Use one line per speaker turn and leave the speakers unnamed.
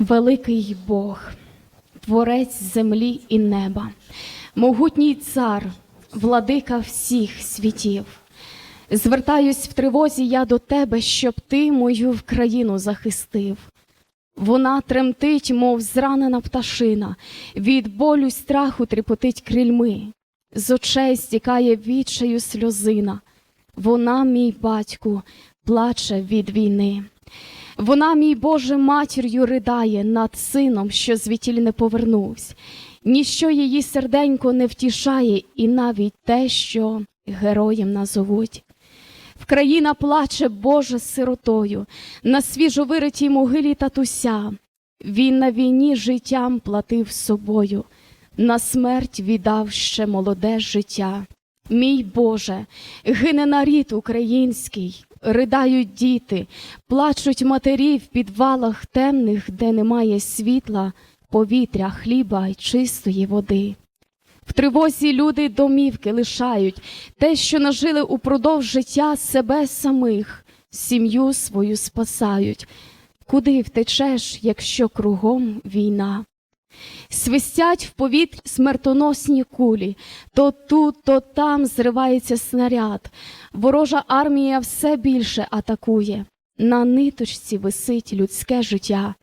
Великий Бог, творець землі і неба, могутній цар, владика всіх світів. Звертаюсь в тривозі я до тебе, щоб ти мою країну захистив. Вона тремтить, мов зранена пташина, від болю страху тріпотить крильми, з очей стікає відчаю сльозина. Вона, мій батьку, плаче від війни. Вона, мій Боже, матір'ю ридає над сином, що звітіль не повернувся. Ніщо її серденько не втішає, і навіть те, що героєм назовуть. Вкраїна плаче Боже сиротою, на свіжо виритій могилі татуся. Він на війні життям платив собою, на смерть віддав ще молоде життя. Мій Боже, гине нарід український, ридають діти, плачуть матері в підвалах темних, де немає світла, повітря, хліба й чистої води. В тривозі люди домівки лишають, те, що нажили упродовж життя себе самих, сім'ю свою спасають. Куди втечеш, якщо кругом війна? Свистять в повітрі смертоносні кулі, то тут, то там зривається снаряд. Ворожа армія все більше атакує. На ниточці висить людське життя.